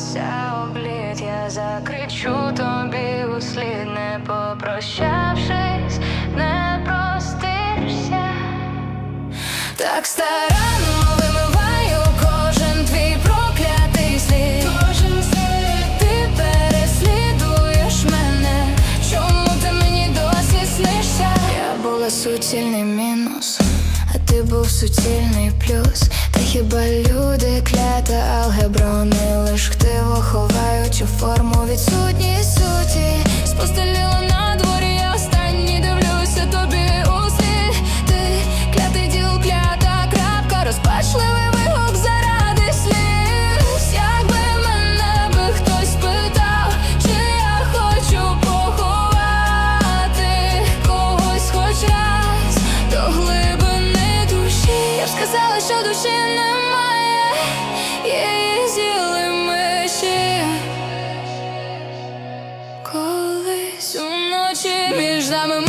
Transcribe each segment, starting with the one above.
серця облід, я закричу тобі услід, не попрощавшись, не простився, так старанно вимиваю кожен твій проклятий слід. Кожен слід ти переслідуєш мене. Чому ти мені досі снишся? Я була суцільний мінус, а ти був суцільний плюс. Та хіба люди клята алгебра сказала, немає, її з'їли миші. Колись уночі між нами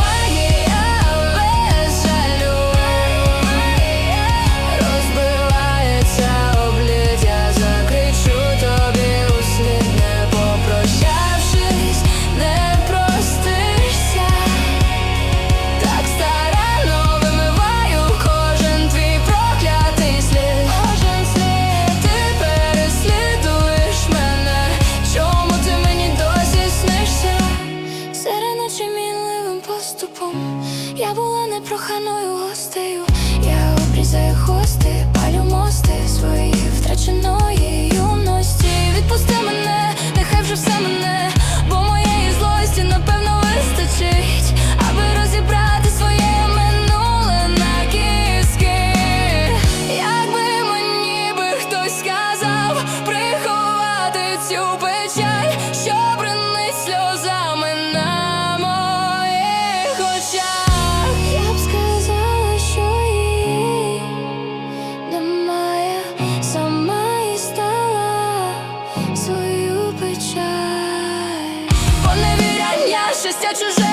поступом Я була непроханою гостею. Я обрізаю хости, щастя чуже.